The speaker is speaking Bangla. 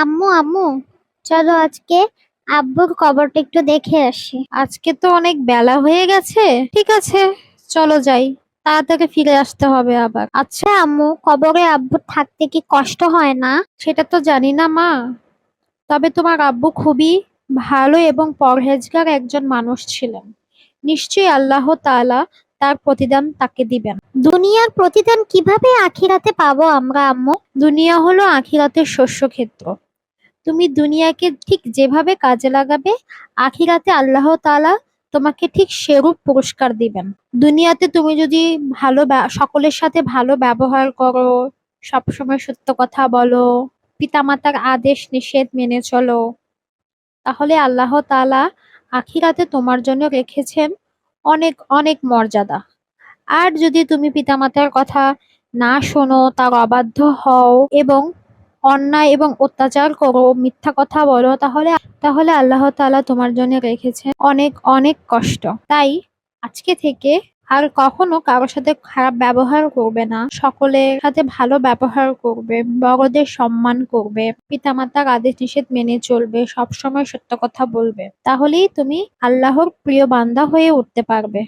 আম্মু আম্মু চলো আজকে আব্বুর কবরটা একটু দেখে আসি। আজকে তো অনেক বেলা হয়ে গেছে। ঠিক আছে চলো যাই। তাড়াতাড়ি ফিরে আসতে হবে আবার। আচ্ছা আম্মু কবরে আব্বু থাকতে কি কষ্ট হয় না? সেটা তো জানি না মা। তবে তোমার আব্বু খুবই ভালো এবং পরহেজগার একজন মানুষ ছিলেন। নিশ্চয়ই আল্লাহ তাআলা তার প্রতিদান তাকে দিবেন। দুনিয়ার প্রতিদান কীভাবে আখিরাতে পাবো আমরা আম্মু? দুনিয়া হলো আখিরাতের শস্যক্ষেত্র। তুমি দুনিয়াকে ঠিক যেভাবে কাজে লাগাবে, আখিরাতে আল্লাহ তাআলা তোমাকে ঠিক সেরূপ পুরস্কার দিবেন। দুনিয়াতে তুমি যদি ভালো সকলের সাথে ভালো ব্যবহার করো, সবসময় সত্য কথা বলো, পিতামাতার আদেশ, নিষেধ মেনে চলো, তাহলে আল্লাহ তাআলা আখিরাতে তোমার জন্য রেখেছেন অনেক অনেক মর্যাদা। আর যদি তুমি পিতামাতার কথা না শোনো, তার অবাধ্য হও এবং অন্যায় এবং অত্যাচার করো, মিথ্যা কথা বলো, তাহলে তাহলে আল্লাহ তাআলা তোমার জন্য রেখেছেন অনেক অনেক কষ্ট। তাই আজকে থেকে আর কখনো কারোর সাথে খারাপ ব্যবহার করবে না। সকলের সাথে ভালো ব্যবহার করবে, বড়দের সম্মান করবে, পিতামাতার আদেশ নিষেধ মেনে চলবে, সবসময় সত্য কথা বলবে। তাহলেই তুমি আল্লাহর প্রিয় বান্দা হয়ে উঠতে পারবে।